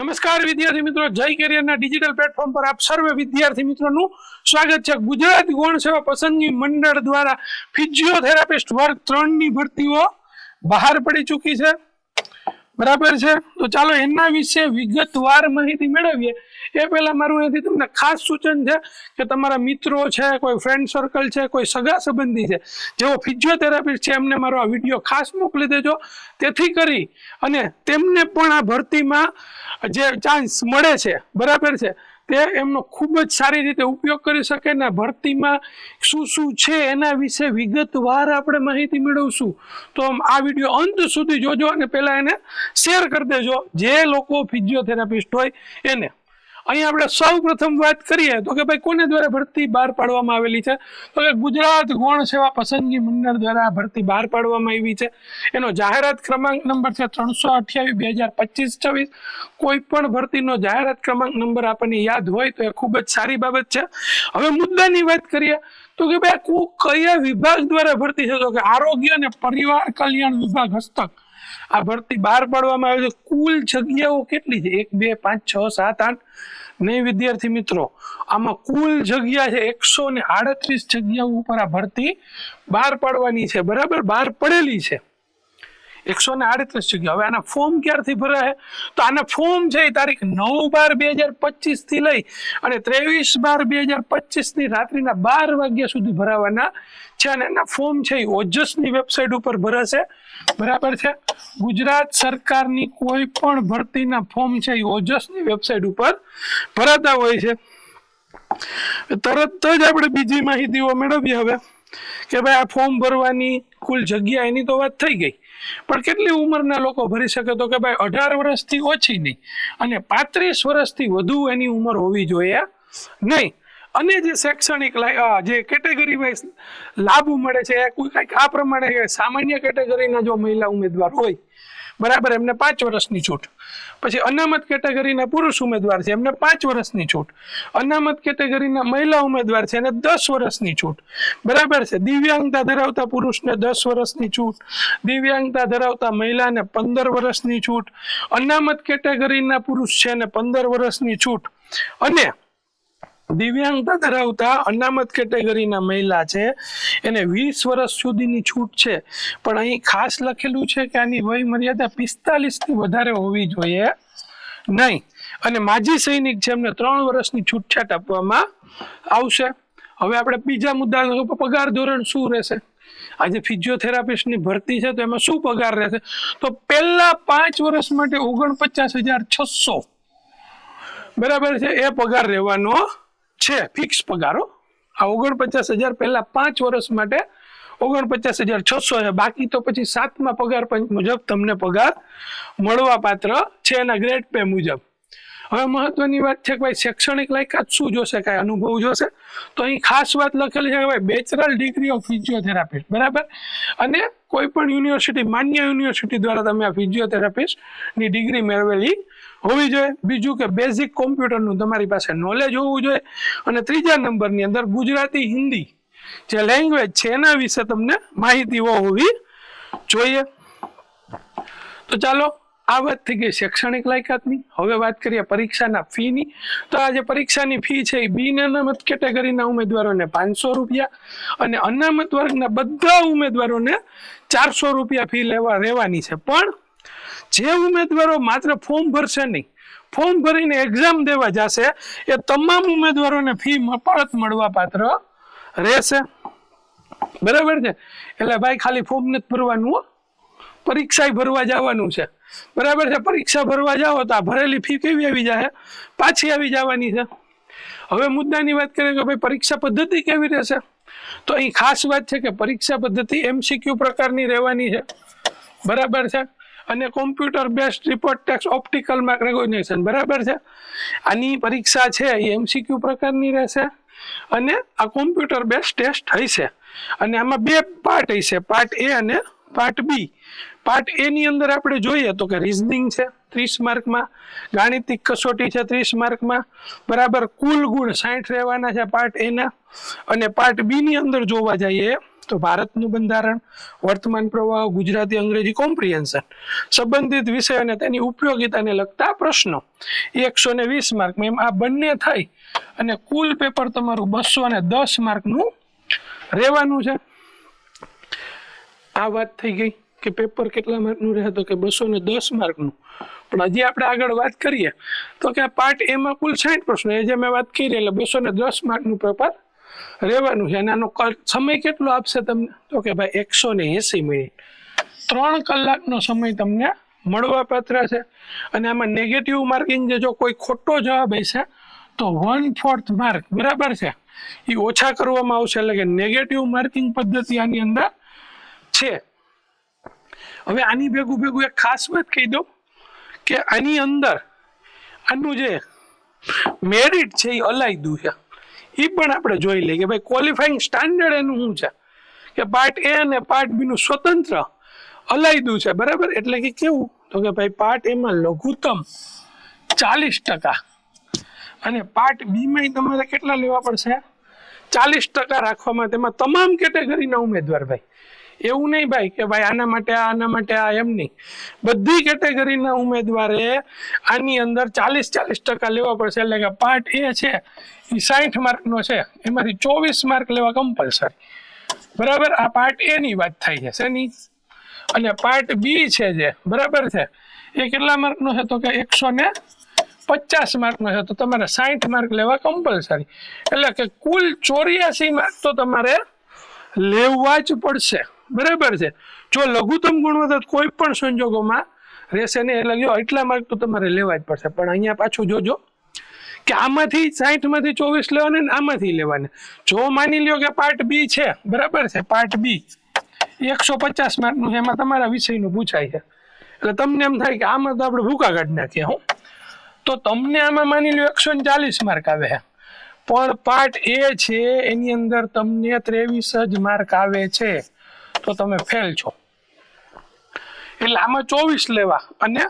નમસ્કાર વિદ્યાર્થી મિત્રો, જય કેરિયરના ડિજિટલ પ્લેટફોર્મ પર આપ સર્વે વિદ્યાર્થી મિત્રોનું સ્વાગત છે ગુજરાત ગૌણ સેવા પસંદગી મંડળ દ્વારા ફિઝિયોથેરાપિસ્ટ વર્ગ ત્રણની ભરતીઓ બહાર પડી ચૂકી છે. બરાબર છે? તો ચાલો એના વિશે વિગતવાર માહિતી મેળવીએ. એ પહેલાં મારું અહીંથી તમને ખાસ સૂચન છે કે તમારા મિત્રો છે, કોઈ ફ્રેન્ડ સર્કલ છે, કોઈ સગા સંબંધી છે, જેઓ ફિઝિયોથેરાપિસ્ટ છે, એમને મારો આ વીડિયો ખાસ મોકલી દેજો. તેથી કરી અને તેમને પણ આ ભરતીમાં જે ચાન્સ મળે છે. બરાબર છે? તે એમનો ખૂબ જ સારી રીતે ઉપયોગ કરી શકે ને ભરતીમાં શું શું છે એના વિશે વિગતવાર આપણે માહિતી મેળવશું. તો આ વીડિયો અંત સુધી જોજો અને પહેલાં એને શેર કરી દેજો. જે લોકો ફિઝિયોથેરાપિસ્ટ હોય એને. અહીં આપણે સૌ પ્રથમ વાત કરીએ તો કે ભાઈ કોને દ્વારા ભરતી બહાર પાડવામાં આવેલી છે? તો કે ગુજરાત ગૌણ સેવા પસંદગી મંડળ દ્વારા ભરતી બહાર પાડવામાં આવી છે. એનો જાહેરાત ક્રમાંક નંબર છે ત્રણસો અઠ્યાવીસ, બે હજાર પચીસ, છવ્વીસ. કોઈ પણ ભરતીનો જાહેરાત ક્રમાંક નંબર આપણને યાદ હોય તો એ ખૂબ જ સારી બાબત છે. હવે મુદ્દાની વાત કરીએ તો કે ભાઈ કયા વિભાગ દ્વારા ભરતી છે? તો કે આરોગ્ય અને પરિવાર કલ્યાણ વિભાગ હસ્તક. આ ભરતી બહાર પાડવામાં આવે છે. કુલ જગ્યાઓ કેટલી છે? એક, બે, પાંચ, છ, સાત, આઠ? નહીં, વિદ્યાર્થી મિત્રો, આમાં કુલ જગ્યા છે એકસો ને આડત્રીસ જગ્યાઓ ઉપર આ ભરતી બહાર પાડવાની છે. બરાબર? બહાર પડેલી છે. એકસો ને આડત્રીસ જગ્યા હવે આના ફોર્મ ક્યારથી ભરાય? તો આના ફોર્મ છે એ તારીખ નવ બાર બે હજાર પચીસથી લઈ અને ત્રેવીસ બાર બે હજાર પચીસની રાત્રિના બાર વાગ્યા સુધી ભરાવાના છે અને એના ફોર્મ છે એ ઓજસની વેબસાઇટ ઉપર ભરાશે. બરાબર છે? ગુજરાત સરકારની કોઈ પણ ભરતીના ફોર્મ છે એ ઓજસની વેબસાઇટ ઉપર ભરાતા હોય છે. તરત જ આપણે બીજી માહિતીઓ મેળવીએ હવે. કે ભાઈ આ ફોર્મ ભરવાની કુલ જગ્યા એની તો વાત થઈ ગઈ. પણ કેટલી ઉંમરના લોકો ભરી શકે તો કે ભાઈ અઢાર વર્ષથી ઓછી નહીં. અને પાંત્રીસ વર્ષથી વધુ એની ઉંમર હોવી જોઈએ નહીં. અને જે શૈક્ષણિક જે કેટેગરી વાઇઝ લાભો મળે છે કોઈ કંઈક આ પ્રમાણે સામાન્ય કેટેગરીના જો મહિલા ઉમેદવાર હોય, બરાબર, એમને પાંચ વર્ષની છૂટ. પછી અનામત કેટેગરીના પુરુષ ઉમેદવાર છે, એમને પાંચ વર્ષની છૂટ. અનામત કેટેગરીના મહિલા ઉમેદવાર છે, એને દસ વર્ષની છૂટ. બરાબર છે? દિવ્યાંગતા ધરાવતા પુરુષને દસ વર્ષની છૂટ, દિવ્યાંગતા ધરાવતા મહિલાને પંદર વર્ષની છૂટ, અનામત કેટેગરીના પુરુષ છે એને પંદર વર્ષની છૂટ. અને દિવ્યાંગતા ધરાવતા અનામત કેટેગરીના મહિલા છે. એને વીસ વર્ષ સુધીની છૂટ છે. પણ અહીં ખાસ લખેલું છે કે આની વય મર્યાદા પિસ્તાલીસથી વધારે હોવી જોઈએ નહીં. અને માજી સૈનિક છે, એમને ત્રણ વર્ષની છૂટછાટ આપવામાં આવશે. હવે આપણે બીજા મુદ્દા પગાર ધોરણ શું રહેશે? આજે ફિઝિયોથેરાપિસ્ટની ભરતી છે, તો એમાં શું પગાર રહેશે? તો પહેલા પાંચ વર્ષ માટે ઓગણપચાસ હજાર છસો. બરાબર છે? એ પગાર રહેવાનો છે ફિક્સ પગારો. આ ઓગણપચાસ હજાર પહેલા પાંચ વર્ષ માટે ઓગણપચાસ હજાર છસો છે. બાકી તો પછી સાતમા પગાર પંચ મુજબ તમને પગાર મળવા પાત્ર છે એના ગ્રેડ પે મુજબ. હવે મહત્વની વાત છે કે ભાઈ શૈક્ષણિક લાયકાત શું જોશે? કાંઈ અનુભવ જોશે? તો અહીં ખાસ વાત લખેલી છે કે ભાઈ બેચરલ ડિગ્રી ઓફ ફિઝિયોથેરાપિસ્ટ બરાબર? અને કોઈ પણ યુનિવર્સિટી, માન્ય યુનિવર્સિટી દ્વારા તમે આ ફિઝિયોથેરાપિસ્ટની ડિગ્રી મેળવેલી હોવી જોઈએ. બીજું કે બેઝિક કોમ્પ્યુટરનું તમારી પાસે નોલેજ હોવું જોઈએ. અને ત્રીજા નંબરની અંદર ગુજરાતી, હિન્દી જે લેંગ્વેજ છે એના વિશે તમને માહિતીઓ હોવી જોઈએ. તો ચાલો, આ વાત થઈ ગઈ શૈક્ષણિક લાયકાતની. હવે વાત કરીએ પરીક્ષાના ફીની. તો આ જે પરીક્ષાની ફી છે એ બિન અનામત કેટેગરીના ઉમેદવારોને પાંચસો રૂપિયા અને અનામત વર્ગના બધા ઉમેદવારોને ચારસો રૂપિયા ફી લેવા રહેવાની છે. પણ જે ઉમેદવારો માત્ર ફોર્મ ભરશે નહીં, ફોર્મ ભરીને એક્ઝામ દેવા જશે, એ તમામ ઉમેદવારોને ફી પરત મળવા પાત્ર રહેશે. બરાબર છે? એટલે ભાઈ ખાલી ફોર્મ નથી ભરવાનું પરીક્ષા ભરવા જવાનું છે. બરાબર છે? પરીક્ષા ભરવા જાઓ તો આ ભરેલી ફી કેવી આવી જાય પાછી આવી જવાની છે. હવે મુદ્દાની વાત કરીએ કે ભાઈ પરીક્ષા પદ્ધતિ કેવી રહેશે? તો અહીં ખાસ વાત છે કે પરીક્ષા પદ્ધતિ એમસીક્યુ પ્રકારની રહેવાની છે. બરાબર છે? અને computer based report text optical recognition બરાબર છે? આની પરીક્ષા છે, એ એમસીક્યુ પ્રકારની રહેશે અને આ કોમ્પ્યુટર બેસ્ડ ટેસ્ટ હશે અને આમાં બે પાર્ટ હશે પાર્ટ એ અને પાર્ટ બી પાર્ટ એ ની અંદર આપણે જોઈએ તો કે રિઝનિંગ છે, ત્રીસ માર્કમાં ગાણિતિક કસોટી છે, ત્રીસ માર્કમાં બરાબર કુલ ગુણ સાઠ રહેવાના છે પાર્ટ એના અને પાર્ટ બી ની અંદર જોવા જઈએ તો ભારતનું બંધારણ, વર્તમાન પ્રવાહ, ગુજરાતી, અંગ્રેજી કોમ્પ્રિહેન્શન સંબંધિત વિષય અને તેની ઉપયોગિતાને લગતા પ્રશ્નો. એકસો ને વીસ માર્ક એમ આ બંને થઈ અને કુલ પેપર તમારું બસો ને દસ માર્કનું રહેવાનું છે. આ વાત થઈ ગઈ કે પેપર કેટલા માર્કનું રહે તો કે બસો ને દસ માર્કનું. પણ હજી આપણે આગળ વાત કરીએ તો કે આ પાર્ટ એમાં કુલ સાઠ પ્રશ્નો. એ જે મેં વાત કરી એટલે બસો ને દસ માર્કનું પેપર રહેવાનું છે અને આનો સમય કેટલો આપશે તમને? તો કે ભાઈ એકસો ને એંસી મિનિટ. ત્રણ કલાકનો સમય તમને મળવા પાત્ર છે. અને આમાં નેગેટિવ માર્કિંગ જે જો કોઈ ખોટો જવાબ હશે, તો વન ફોર્થ માર્ક બરાબર છે? એ ઓછા કરવામાં આવશે એટલે કે નેગેટિવ માર્કિંગ પદ્ધતિ આની અંદર છે. હવે આની ભેગું ભેગું એક ખાસ વાત કહી દઉં કે આની અંદર આનું જે મેરિટ છે એ અલાયદું છે. એ પણ આપણે જોઈ લઈએ કે ભાઈ ક્વોલિફાઈંગ સ્ટાન્ડર્ડ એનું શું છે? કે પાર્ટ એ અને પાર્ટ બીનું સ્વતંત્ર અલાયદું છે, બરાબર? એટલે કે કેવું? તો કે ભાઈ પાર્ટ એમાં લઘુત્તમ ચાલીસ ટકા અને પાર્ટ બીમાં તમારે કેટલા લેવા પડશે? ચાલીસ ટકા રાખવામાં તેમાં તમામ કેટેગરીના ઉમેદવાર ભાઈ. એવું નહીં ભાઈ કે ભાઈ આના માટે આ, આના માટે આ, એમ નહીં. બધી કેટેગરીના ઉમેદવારે આની અંદર ચાલીસ ચાલીસ ટકા લેવા પડશે. એટલે કે પાર્ટ એ છે, એ સાઠ માર્કનો છે. એમાંથી ચોવીસ માર્ક લેવા કમ્પલસરી બરાબર? આ પાર્ટ એ ની વાત થાય છે શેની અને પાર્ટ બી છે જે, બરાબર છે? એ કેટલા માર્કનો છે? તો કે એકસો ને પચાસ માર્કનો છે. તો તમારે સાઠ માર્ક લેવા કમ્પલસરી એટલે કે કુલ ચોર્યાસી માર્ક તો તમારે લેવા જ પડશે. બરાબર છે. જો લઘુત્તમ ગુણવત્તા કોઈ પણ સંજોગોમાં રહેશે નહીં એટલે લ્યો, એટલા માર્ક તો તમારે લેવા જ પડશે. પણ અહીંયા પાછું જોજો કે આમાંથી સાઠમાંથી ચોવીસ લેવાને ને આમાંથી લેવાને. જો માની લ્યો કે પાર્ટ બી છે, બરાબર છે પાર્ટ બી એકસો પચાસ માર્કનું એમાં તમારા વિષયનું પૂછાય છે. એટલે તમને એમ થાય કે આમાં તો આપણે ભૂકા કાઢી નાખીએ હું. તો તમને આમાં માની લો એકસો ચાલીસ માર્ક આવે છે. પણ પાર્ટ એ છે, એની અંદર તમને ત્રેવીસ જ માર્ક આવે છે. તો તમે ફેલ છો. એટલે આમાં ચોવીસ લેવા અને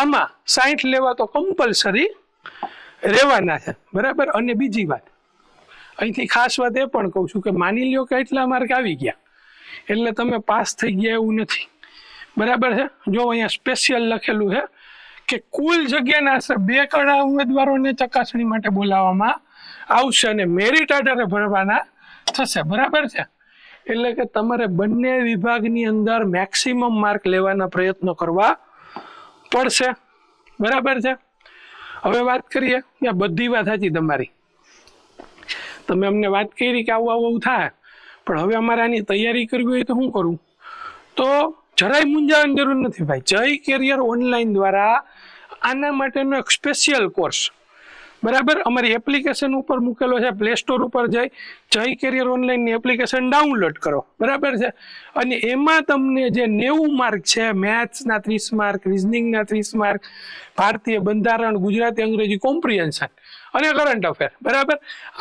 આમાં સાઠ લેવા તો કમ્પલસરી રહેવાના છે. બરાબર? અને બીજી વાત, અહીંથી ખાસ વાત એ પણ કહું છું કે માની લ્યો કે એટલા માર્ક આવી ગયા. એટલે તમે પાસ થઈ ગયા એવું નથી. બરાબર છે? જો અહીંયા સ્પેશિયલ લખેલું છે કે કુલ જગ્યાના આશરે બે કડા ઉમેદવારોને ચકાસણી માટે બોલાવવામાં આવશે અને મેરિટ આધારે ભરવાના થશે. બરાબર છે? એટલે કે તમારે બંને વિભાગની અંદર મેક્સિમમ માર્ક લેવાના પ્રયત્નો કરવા પડશે. બરાબર છે? હવે વાત કરીએ. કે બધી વાત સાચી તમારી. તમે અમને વાત કરી કે આવું આવું થાય. પણ હવે અમારે આની તૈયારી કરવી હોય તો શું કરવું તો જરાય મૂંઝાવાની જરૂર નથી ભાઈ. જય કેરિયર ઓનલાઈન દ્વારા આના માટેનો એક સ્પેશિયલ કોર્સ બરાબર? અમારી એપ્લિકેશન ઉપર મૂકેલો છે પ્લે સ્ટોર ઉપર જઈ, જય કેરિયર ઓનલાઈનની એપ્લિકેશન ડાઉનલોડ કરો. બરાબર છે? અને એમાં તમને જે નેવું માર્ક છે મેથ્સના ત્રીસ માર્ક રિઝનિંગના ત્રીસ માર્ક ભારતીય બંધારણ, ગુજરાતી, અંગ્રેજી કોમ્પ્રિહેન્શન અને કરંટ અફેર બરાબર?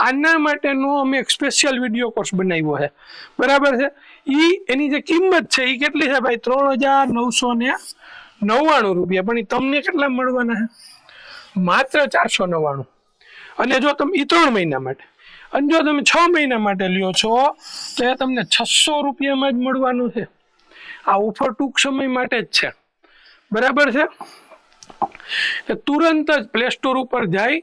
આના માટેનો અમે એક સ્પેશિયલ વીડિયો કોર્સ બનાવ્યો છે. બરાબર છે? એ એની જે કિંમત છે એ કેટલી છે ભાઈ? ત્રણ હજાર નવસો ને નવ્વાણું રૂપિયા. પણ એ તમને કેટલા મળવાના છે? માત્ર ચારસો નવ્વાણું. અને જો તમે એ ત્રણ મહિના માટે, અને જો તમે છ મહિના માટે લ્યો છો, તો એ તમને છસો રૂપિયામાં જ મળવાનું છે. આ ઓફર ટૂંક સમય માટે જ છે. બરાબર છે? એ તુરંત જ પ્લે સ્ટોર ઉપર જાય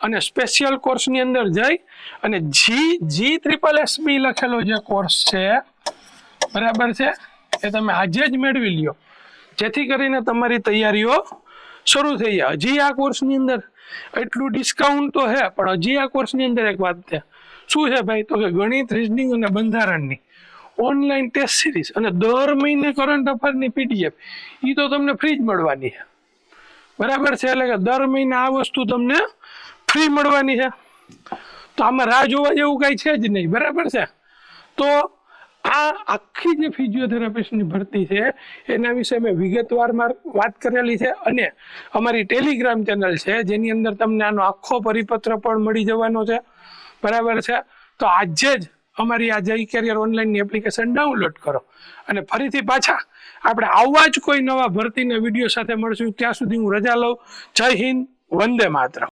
અને સ્પેશિયલ કોર્સની અંદર જાય અને જી જી ટ્રિપલ એસ બી લખેલો જે કોર્સ છે, બરાબર છે? એ તમે આજે જ મેળવી લ્યો. જેથી કરીને તમારી તૈયારીઓ શરૂ થઈ ગયા. હજી આ કોર્સની અંદર એટલું ડિસ્કાઉન્ટ તો છે, પણ હજી આ કોર્સની અંદર એક વાત છે. શું છે ભાઈ? તો કે ગણિત રીઝનિંગ અને બંધારણની ઓનલાઈન ટેસ્ટ સિરીઝ અને દર મહિને કરંટ અફેરની પીડીએફ એ તો તમને ફ્રી જ મળવાની છે. બરાબર છે? એટલે કે દર મહિને આ વસ્તુ તમને ફ્રી મળવાની છે. તો આમાં રાહ જોવા જેવું કાંઈ છે જ નહીં. બરાબર છે? તો આ આખી જે ફિઝિયોથેરાપિસ્ટની ભરતી છે, એના વિશે મેં વિગતવાર વાત કરેલી છે અને અમારી ટેલિગ્રામ ચેનલ છે, જેની અંદર તમને આનો આખો પરિપત્ર પણ મળી જવાનો છે. બરાબર છે? તો આજે જ અમારી આ જય કેરિયર ઓનલાઈનની એપ્લિકેશન ડાઉનલોડ કરો અને ફરીથી પાછા આપણે આવવા જ કોઈ નવા ભરતીના વીડિયો સાથે મળશું. ત્યાં સુધી હું રજા લઉં. જય હિન્દ, વંદે માતરમ.